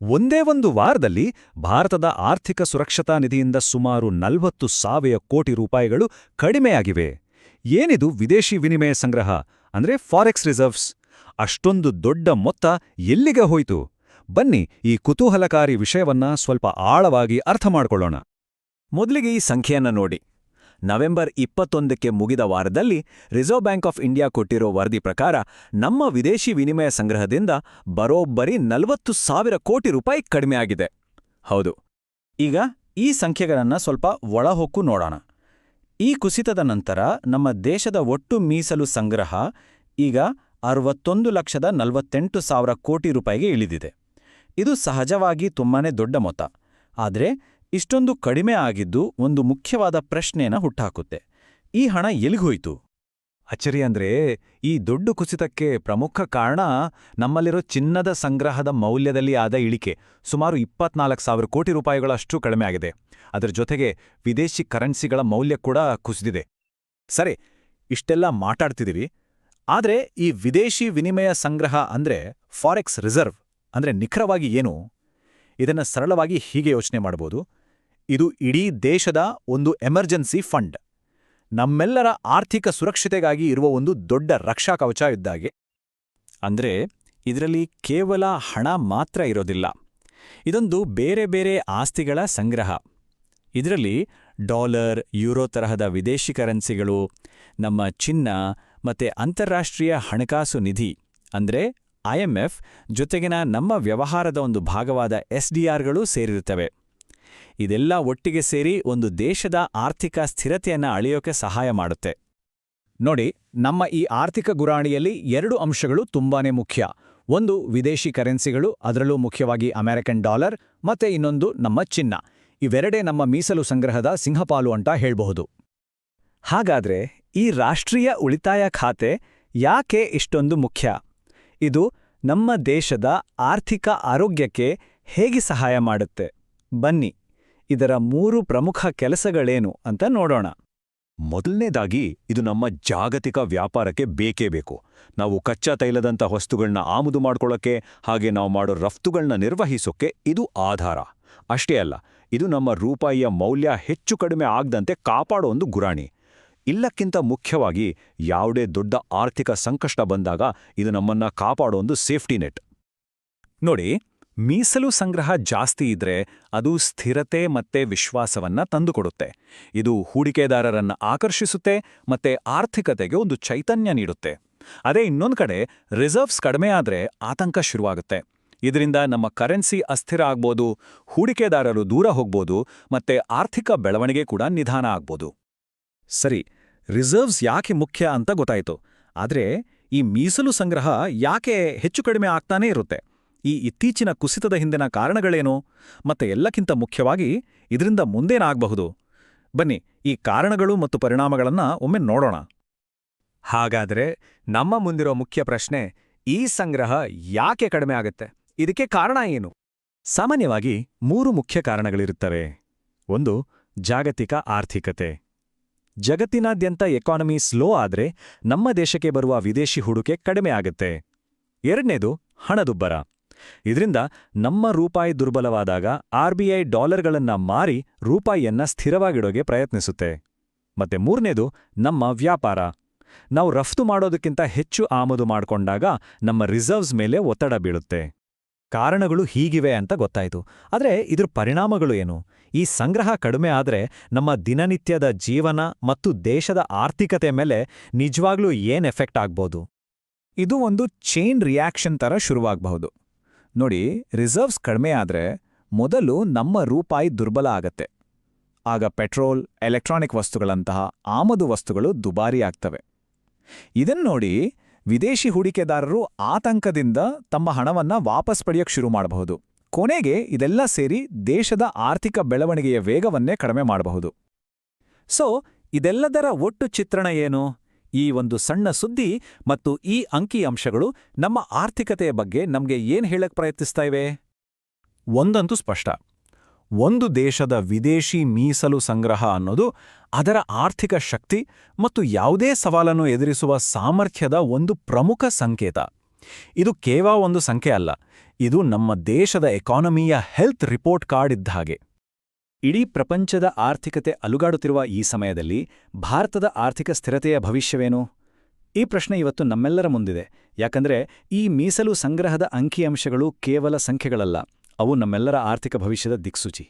ಒಂದೇ ಒಂದು ವಾರದಲ್ಲಿ ಭಾರತದ ಆರ್ಥಿಕ ಸುರಕ್ಷತಾ ನಿಧಿಯಿಂದ ಸುಮಾರು ನಲವತ್ತು ಸಾವಿರ ಕೋಟಿ ರೂಪಾಯಿಗಳು ಕಡಿಮೆಯಾಗಿವೆ. ಏನಿದು ವಿದೇಶಿ ವಿನಿಮಯ ಸಂಗ್ರಹ, ಅಂದ್ರೆ ಫಾರೆಕ್ಸ್ ರಿಸರ್ವ್ಸ್? ಅಷ್ಟೊಂದು ದೊಡ್ಡ ಮೊತ್ತ ಎಲ್ಲಿಗೆ ಹೋಯಿತು? ಬನ್ನಿ ಈ ಕುತೂಹಲಕಾರಿ ವಿಷಯವನ್ನ ಸ್ವಲ್ಪ ಆಳವಾಗಿ ಅರ್ಥ ಮಾಡಿಕೊಳ್ಳೋಣ. ಮೊದಲಿಗೆ ಈ ಸಂಖ್ಯೆಯನ್ನ ನೋಡಿ. ನವೆಂಬರ್ ಇಪ್ಪತ್ತೊಂದಕ್ಕೆ ಮುಗಿದ ವಾರದಲ್ಲಿ ರಿಸರ್ವ್ ಬ್ಯಾಂಕ್ ಆಫ್ ಇಂಡಿಯಾ ಕೊಟ್ಟಿರೋ ವರದಿ ಪ್ರಕಾರ ನಮ್ಮ ವಿದೇಶಿ ವಿನಿಮಯ ಸಂಗ್ರಹದಿಂದ ಬರೋಬ್ಬರಿ ನಲವತ್ತು ಸಾವಿರ ಕೋಟಿ ರೂಪಾಯಿ ಕಡಿಮೆಯಾಗಿದೆ ಹೌದು. ಈಗ ಈ ಸಂಖ್ಯೆಗಳನ್ನು ಸ್ವಲ್ಪ ಒಳಹೊಕ್ಕು ನೋಡೋಣ. ಈ ಕುಸಿತದ ನಂತರ ನಮ್ಮ ದೇಶದ ಒಟ್ಟು ಮೀಸಲು ಸಂಗ್ರಹ ಈಗ ಅರವತ್ತೊಂದು ಲಕ್ಷದ ನಲವತ್ತೆಂಟು ಸಾವಿರ ಕೋಟಿ ರೂಪಾಯಿಗೆ ಇಳಿದಿದೆ. ಇದು ಸಹಜವಾಗಿ ತುಂಬಾನೇ ದೊಡ್ಡ ಮೊತ್ತ. ಆದರೆ ಇಷ್ಟೊಂದು ಕಡಿಮೆ ಆಗಿದ್ದು ಒಂದು ಮುಖ್ಯವಾದ ಪ್ರಶ್ನೆನ ಹುಟ್ಟಾಕುತ್ತೆ ಈ ಹಣ ಎಲ್ಲಿಗೋಯ್ತು ಅಚ್ಚರಿ ಅಂದ್ರೆ ಈ ದೊಡ್ಡ ಕುಸಿತಕ್ಕೆ ಪ್ರಮುಖ ಕಾರಣ ನಮ್ಮಲ್ಲಿರೋ ಚಿನ್ನದ ಸಂಗ್ರಹದ ಮೌಲ್ಯದಲ್ಲಿ ಆದ ಇಳಿಕೆ. ಸುಮಾರು ಇಪ್ಪತ್ನಾಲ್ಕು ಸಾವಿರ ಕೋಟಿ ರೂಪಾಯಿಗಳಷ್ಟು ಕಡಿಮೆ ಆಗಿದೆ. ಅದರ ಜೊತೆಗೆ ವಿದೇಶಿ ಕರೆನ್ಸಿಗಳ ಮೌಲ್ಯ ಕೂಡ ಕುಸಿದಿದೆ. ಸರಿ, ಇಷ್ಟೆಲ್ಲ ಮಾತಾಡ್ತಿದ್ದೀವಿ ಆದರೆ ಈ ವಿದೇಶಿ ವಿನಿಮಯ ಸಂಗ್ರಹ ಅಂದ್ರೆ ಫಾರೆಕ್ಸ್ ರಿಸರ್ವ್ ಅಂದ್ರೆ ನಿಖರವಾಗಿ ಏನು? ಇದನ್ನ ಸರಳವಾಗಿ ಹೀಗೆ ಯೋಚನೆ ಮಾಡಬಹುದು ಇದು ಇಡೀ ದೇಶದ ಒಂದು ಎಮರ್ಜೆನ್ಸಿ ಫಂಡ್. ನಮ್ಮೆಲ್ಲರ ಆರ್ಥಿಕ ಸುರಕ್ಷತೆಗಾಗಿ ಇರುವ ಒಂದು ದೊಡ್ಡ ರಕ್ಷಾ ಕವಚ ಇದ್ದಾಗೆ. ಅಂದ್ರೆ ಇದರಲ್ಲಿ ಕೇವಲ ಹಣ ಮಾತ್ರ ಇರೋದಿಲ್ಲ. ಇದೊಂದು ಬೇರೆ ಬೇರೆ ಆಸ್ತಿಗಳ ಸಂಗ್ರಹ. ಇದರಲ್ಲಿ ಡಾಲರ್, ಯೂರೋ ತರಹದ ವಿದೇಶಿ ಕರೆನ್ಸಿಗಳು, ನಮ್ಮ ಚಿನ್ನ ಮತ್ತೆ ಅಂತಾರಾಷ್ಟ್ರೀಯ ಹಣಕಾಸು ನಿಧಿ, ಅಂದ್ರೆ ಐಎಂಎಫ್ ಜೊತೆಗಿನ ನಮ್ಮ ವ್ಯವಹಾರದ ಒಂದು ಭಾಗವಾದ ಎಸ್ಡಿಆರ್ಗಳು ಸೇರಿರುತ್ತವೆ. ಇದೆಲ್ಲ ಒಟ್ಟಿಗೆ ಸೇರಿ ಒಂದು ದೇಶದ ಆರ್ಥಿಕ ಸ್ಥಿರತೆಯನ್ನ ಅಳೆಯೋಕೆ ಸಹಾಯ ಮಾಡುತ್ತೆ. ನೋಡಿ, ನಮ್ಮ ಈ ಆರ್ಥಿಕ ಗುರಾಣಿಯಲ್ಲಿ ಎರಡು ಅಂಶಗಳು ತುಂಬಾನೇ ಮುಖ್ಯ. ಒಂದು ವಿದೇಶಿ ಕರೆನ್ಸಿಗಳು, ಅದರಲ್ಲೂ ಮುಖ್ಯವಾಗಿ ಅಮೆರಿಕನ್ ಡಾಲರ್ ಮತ್ತೆ ಇನ್ನೊಂದು ನಮ್ಮ ಚಿನ್ನ. ಇವೆರಡೇ ನಮ್ಮ ಮೀಸಲು ಸಂಗ್ರಹದ ಸಿಂಹಪಾಲು ಅಂತ ಹೇಳಬಹುದು. ಹಾಗಾದ್ರೆ ಈ ರಾಷ್ಟ್ರೀಯ ಉಳಿತಾಯ ಖಾತೆ ಯಾಕೆ ಇಷ್ಟೊಂದು ಮುಖ್ಯ? ಇದು ನಮ್ಮ ದೇಶದ ಆರ್ಥಿಕ ಆರೋಗ್ಯಕ್ಕೆ ಹೇಗೆ ಸಹಾಯ ಮಾಡುತ್ತೆ? ಬನ್ನಿ. ಇದರ ಮೂರು ಪ್ರಮುಖ ಕೆಲಸಗಳೇನು ಅಂತ ನೋಡೋಣ. ಮೊದಲನೇದಾಗಿ, ಇದು ನಮ್ಮ ಜಾಗತಿಕ ವ್ಯಾಪಾರಕ್ಕೆ ಬೇಕೇ ಬೇಕು. ನಾವು ಕಚ್ಚಾ ತೈಲದಂಥ ವಸ್ತುಗಳನ್ನ ಆಮದು ಮಾಡ್ಕೊಳ್ಳೋಕ್ಕೆ ಹಾಗೆ ನಾವು ಮಾಡೋ ರಫ್ತುಗಳನ್ನ ನಿರ್ವಹಿಸೋಕ್ಕೆ ಇದು ಆಧಾರ. ಅಷ್ಟೇ ಅಲ್ಲ, ಇದು ನಮ್ಮ ರೂಪಾಯಿಯ ಮೌಲ್ಯ ಹೆಚ್ಚು ಕಡಿಮೆ ಆಗದಂತೆ ಕಾಪಾಡೋ ಒಂದು ಗುರಾಣಿ. ಇಲ್ಲಕ್ಕಿಂತ ಮುಖ್ಯವಾಗಿ, ಯಾವುದೇ ದೊಡ್ಡ ಆರ್ಥಿಕ ಸಂಕಷ್ಟ ಬಂದಾಗ ಇದು ನಮ್ಮನ್ನ ಕಾಪಾಡೋ ಒಂದು ಸೇಫ್ಟಿ ನೆಟ್. ನೋಡಿ ಮೀಸಲು ಸಂಗ್ರಹ ಜಾಸ್ತಿ ಇದ್ರೆ ಅದು ಸ್ಥಿರತೆ ಮತ್ತೆ ವಿಶ್ವಾಸವನ್ನ ತಂದುಕೊಡುತ್ತೆ. ಇದು ಹೂಡಿಕೆದಾರರನ್ನ ಆಕರ್ಷಿಸುತ್ತೆ ಮತ್ತೆ ಆರ್ಥಿಕತೆಗೆ ಒಂದು ಚೈತನ್ಯ ನೀಡುತ್ತೆ. ಅದೇ ಇನ್ನೊಂದು ಕಡೆ, ರಿಸರ್ವ್ಸ್ ಕಡಿಮೆ ಆದ್ರೆ ಆತಂಕ ಶುರುವಾಗುತ್ತೆ. ಇದರಿಂದ ನಮ್ಮ ಕರೆನ್ಸಿ ಅಸ್ಥಿರ ಆಗ್ಬೋದು, ಹೂಡಿಕೆದಾರರು ದೂರ ಹೋಗ್ಬೋದು, ಮತ್ತೆ ಆರ್ಥಿಕ ಬೆಳವಣಿಗೆ ಕೂಡ ನಿಧಾನ ಆಗ್ಬೋದು. ಸರಿ, ರಿಸರ್ವ್ಸ್ ಯಾಕೆ ಮುಖ್ಯ ಅಂತ ಗೊತ್ತಾಯ್ತು. ಆದ್ರೆ ಈ ಮೀಸಲು ಸಂಗ್ರಹ ಯಾಕೆ ಹೆಚ್ಚು ಕಡಿಮೆ ಆಗ್ತಾನೇ ಇರುತ್ತೆ? ಈ ಇತ್ತೀಚಿನ ಕುಸಿತದ ಹಿಂದಿನ ಕಾರಣಗಳೇನು? ಮತ್ತೆ ಎಲ್ಲಕ್ಕಿಂತ ಮುಖ್ಯವಾಗಿ ಇದರಿಂದ ಮುಂದೇನಾಗಬಹುದು? ಬನ್ನಿ, ಈ ಕಾರಣಗಳು ಮತ್ತು ಪರಿಣಾಮಗಳನ್ನ ಒಮ್ಮೆ ನೋಡೋಣ. ಹಾಗಾದ್ರೆ ನಮ್ಮ ಮುಂದಿರೋ ಮುಖ್ಯ ಪ್ರಶ್ನೆ, ಈ ಸಂಗ್ರಹ ಯಾಕೆ ಕಡಿಮೆ ಆಗುತ್ತೆ? ಇದಕ್ಕೆ ಕಾರಣ ಏನು? ಸಾಮಾನ್ಯವಾಗಿ ಮೂರು ಮುಖ್ಯ ಕಾರಣಗಳಿರುತ್ತವೆ. ಒಂದು, ಜಾಗತಿಕ ಆರ್ಥಿಕತೆ. ಜಗತ್ತಿನಾದ್ಯಂತ ಎಕಾನಮಿ ಸ್ಲೋ ಆದ್ರೆ ನಮ್ಮ ದೇಶಕ್ಕೆ ಬರುವ ವಿದೇಶಿ ಹೂಡಿಕೆ ಕಡಿಮೆ ಆಗುತ್ತೆ. ಎರಡನೇದು ಹಣದುಬ್ಬರ. ಇದರಿಂದ ನಮ್ಮ ರೂಪಾಯಿ ದುರ್ಬಲವಾದಾಗ ಆರ್ಬಿಐ ಡಾಲರ್ಗಳನ್ನ ಮಾರಿ ರೂಪಾಯಿಯನ್ನ ಸ್ಥಿರವಾಗಿಡೋಗೆ ಪ್ರಯತ್ನಿಸುತ್ತೆ. ಮತ್ತೆ ಮೂರನೇದು, ನಮ್ಮ ವ್ಯಾಪಾರ. ನಾವು ರಫ್ತು ಮಾಡೋದಕ್ಕಿಂತ ಹೆಚ್ಚು ಆಮದು ಮಾಡ್ಕೊಂಡಾಗ ನಮ್ಮ ರಿಸರ್ವ್ಸ್ ಮೇಲೆ ಒತ್ತಡ ಬೀಳುತ್ತೆ. ಕಾರಣಗಳು ಹೀಗಿವೆ ಅಂತ ಗೊತ್ತಾಯ್ತು. ಆದರೆ ಇದ್ರ ಪರಿಣಾಮಗಳು ಏನು? ಈ ಸಂಗ್ರಹ ಕಡಿಮೆ ಆದರೆ ನಮ್ಮ ದಿನನಿತ್ಯದ ಜೀವನ ಮತ್ತು ದೇಶದ ಆರ್ಥಿಕತೆ ಮೇಲೆ ನಿಜವಾಗ್ಲೂ ಏನ್ ಎಫೆಕ್ಟ್ ಆಗ್ಬೋದು? ಇದು ಒಂದು ಚೈನ್ ರಿಯಾಕ್ಷನ್ ತರ ಶುರುವಾಗಬಹುದು. ನೋಡಿ ರಿಸರ್ವ್ಸ್ ಕಡಿಮೆ ಆದರೆ ಮೊದಲು ನಮ್ಮ ರೂಪಾಯಿ ದುರ್ಬಲ ಆಗತ್ತೆ. ಆಗ ಪೆಟ್ರೋಲ್ ಎಲೆಕ್ಟ್ರಾನಿಕ್ ವಸ್ತುಗಳಂತಹ ಆಮದು ವಸ್ತುಗಳು ದುಬಾರಿ ಆಗ್ತವೆ. ಇದನ್ನೋಡಿ ವಿದೇಶಿ ಹೂಡಿಕೆದಾರರು ಆತಂಕದಿಂದ ತಮ್ಮ ಹಣವನ್ನ ವಾಪಸ್ ಪಡೆಯಕ್ಕೆ ಶುರು ಮಾಡಬಹುದು. ಕೊನೆಗೆ ಇದೆಲ್ಲ ಸೇರಿ ದೇಶದ ಆರ್ಥಿಕ ಬೆಳವಣಿಗೆಯ ವೇಗವನ್ನೇ ಕಡಿಮೆ ಮಾಡಬಹುದು. ಸೊ ಇದೆಲ್ಲದರ ಒಟ್ಟು ಚಿತ್ರಣ ಏನು? ಈ ಒಂದು ಸಣ್ಣ ಸುದ್ದಿ ಮತ್ತು ಈ ಅಂಕಿ ಅಂಶಗಳು ನಮ್ಮ ಆರ್ಥಿಕತೆಯ ಬಗ್ಗೆ ನಮಗೆ ಏನ್ ಹೇಳಕ್ ಪ್ರಯತ್ನಿಸ್ತಾ ಇವೆ? ಒಂದಂತೂ ಸ್ಪಷ್ಟ. ಒಂದು ದೇಶದ ವಿದೇಶಿ ಮೀಸಲು ಸಂಗ್ರಹ ಅನ್ನೋದು ಅದರ ಆರ್ಥಿಕ ಶಕ್ತಿ ಮತ್ತು ಯಾವುದೇ ಸವಾಲನ್ನು ಎದುರಿಸುವ ಸಾಮರ್ಥ್ಯದ ಒಂದು ಪ್ರಮುಖ ಸಂಕೇತ. ಇದು ಕೇವಲ ಒಂದು ಸಂಖ್ಯೆ ಅಲ್ಲ, ಇದು ನಮ್ಮ ದೇಶದ ಎಕಾನಮಿಯ ಹೆಲ್ತ್ ರಿಪೋರ್ಟ್ ಕಾರ್ಡ್ ಇದ್ದ ಹಾಗೆ. ಇಡೀ ಪ್ರಪಂಚದ ಆರ್ಥಿಕತೆ ಅಲುಗಾಡುತ್ತಿರುವ ಈ ಸಮಯದಲ್ಲಿ ಭಾರತದ ಆರ್ಥಿಕ ಸ್ಥಿರತೆಯ ಭವಿಷ್ಯವೇನು? ಈ ಪ್ರಶ್ನೆ ಇವತ್ತು ನಮ್ಮೆಲ್ಲರ ಮುಂದಿದೆ. ಯಾಕಂದ್ರೆ ಈ ಮೀಸಲು ಸಂಗ್ರಹದ ಅಂಕಿಅಂಶಗಳು ಕೇವಲ ಸಂಖ್ಯೆಗಳಲ್ಲ, ಅವು ನಮ್ಮೆಲ್ಲರ ಆರ್ಥಿಕ ಭವಿಷ್ಯದ ದಿಕ್ಸೂಚಿ.